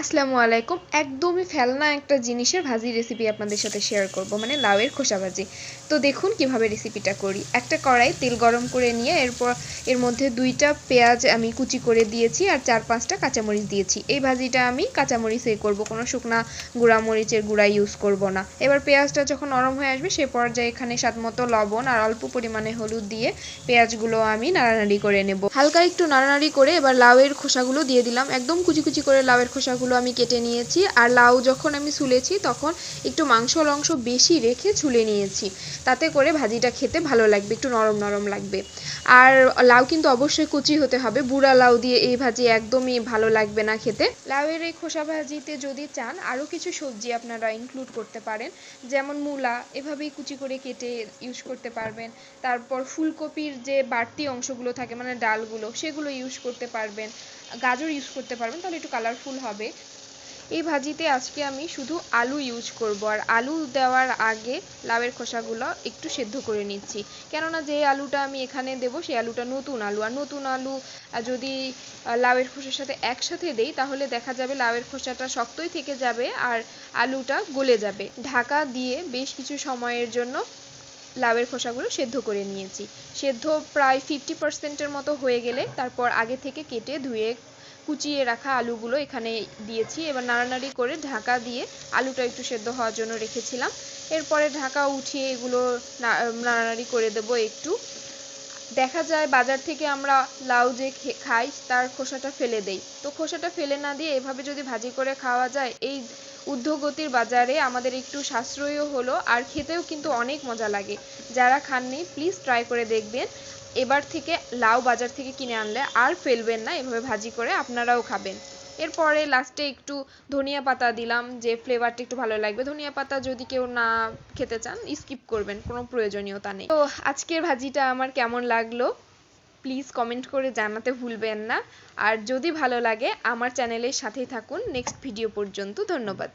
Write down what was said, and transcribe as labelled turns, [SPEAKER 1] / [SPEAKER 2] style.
[SPEAKER 1] আসসালামু আলাইকুম। একদমই ফেলনা একটা জিনিসের ভাজি রেসিপি আপনাদের সাথে শেয়ার করব মানে লাউয়ের খোসা ভাজি। তো দেখুন কীভাবে রেসিপিটা করি। একটা কড়াই তেল গরম করে নিয়ে এরপর এর মধ্যে দুইটা পেঁয়াজ আমি কুচি করে দিয়েছি আর চার পাঁচটা কাঁচামরিচ দিয়েছি। এই ভাজিটা আমি কাঁচামরিচে করব, কোনো শুকনা গুঁড়া মরিচের গুঁড়া ইউজ করব না। এবার পেঁয়াজটা যখন নরম হয়ে আসবে, সে পর্যায়ে এখানে স্বাদ মতো লবণ আর অল্প পরিমাণে হলুদ দিয়ে পেঁয়াজগুলো আমি নাড়ানাড়ি করে নেব। হালকা একটু নাড়ানাড়ি করে এবার লাউয়ের খোসাগুলো দিয়ে দিলাম। একদম কুচি কুচি করে লাউয়ের খোসাগুলো আমি কেটে নিয়েছি আর লাউ যখন আমি ছুলেছি তখন একটু মাংসর অংশ বেশি রেখে ছুলে নিয়েছি। তাতে করে ভাজিটা খেতে ভালো লাগবে, একটু নরম নরম লাগবে। আর লাউ কিন্তু অবশ্যই কুচি হতে হবে, বুড়া লাউ দিয়ে এই ভাজি একদমই ভালো লাগবে না খেতে। লাউয়ের এই খোসা ভাজিতে যদি চান আরও কিছু সবজি আপনারা ইনক্লুড করতে পারেন, যেমন মূলা, এভাবেই কুচি করে কেটে ইউজ করতে পারবেন। তারপর ফুলকপির যে বাড়তি অংশগুলো থাকে মানে ডালগুলো, সেগুলো ইউজ করতে পারবেন। গাজর ইউজ করতে পারবেন, তাহলে একটু কালারফুল হবে। এই ভাজিতে আজকে আমি শুধু আলু ইউজ করব আর আলু দেওয়ার আগে লাউয়ের খোসাগুলো একটু সেদ্ধ করে নিচ্ছি। কেননা যে আলুটা আমি এখানে দেবো, সেই আলুটা নতুন আলু। আর নতুন আলু যদি লাউয়ের খোসার সাথে একসাথে দেই, তাহলে দেখা যাবে লাউয়ের খোসাটা শক্তই থেকে যাবে আর আলুটা গলে যাবে। ঢাকা দিয়ে বেশ কিছু সময়ের জন্য লাউয়ের খোসাগুলো সেদ্ধ করে নিয়েছি। সেদ্ধ প্রায় ফিফটি পার্সেন্টের মতো হয়ে গেলে তারপর আগে থেকে কেটে ধুয়ে কুচিয়ে রাখা আলুগুলো এখানে দিয়েছি। এবার নাড়ানাড়ি করে ঢাকা দিয়ে আলুটা একটু সেদ্ধ হওয়ার জন্য রেখেছিলাম। এরপরে ঢাকা উঠিয়ে এগুলো নাড়ানাড়ি করে দেব একটু। দেখা যায় বাজার থেকে আমরা লাউ যে খাই, তার খোসাটা ফেলে দেই। তো খোসাটা ফেলে না দিয়ে এভাবে যদি ভাজি করে খাওয়া যায়, এই ঊর্ধ্বগতির বাজারে আমাদের একটু সাশ্রয়ও হলো আর খেতেও কিন্তু অনেক মজা লাগে। যারা খাননি প্লিজ ট্রাই করে দেখবেন। এবার থেকে লাউ বাজার থেকে কিনে আনলে আর ফেলবেন না, এভাবে ভাজি করে আপনারাও খাবেন। এরপরে লাস্টে একটু ধনিয়া পাতা দিলাম, যে ফ্লেভারটা একটু ভালো লাগবে। ধনিয়া পাতা যদি কেউ না খেতে চান স্কিপ করবেন, কোনো প্রয়োজনীয়তা নেই। তো আজকের ভাজিটা আমার কেমন লাগল প্লিজ কমেন্ট করে জানাতে ভুলবেন না। আর যদি ভালো লাগে, আমার চ্যানেলের সাথেই থাকুন। নেক্সট ভিডিও পর্যন্ত ধন্যবাদ।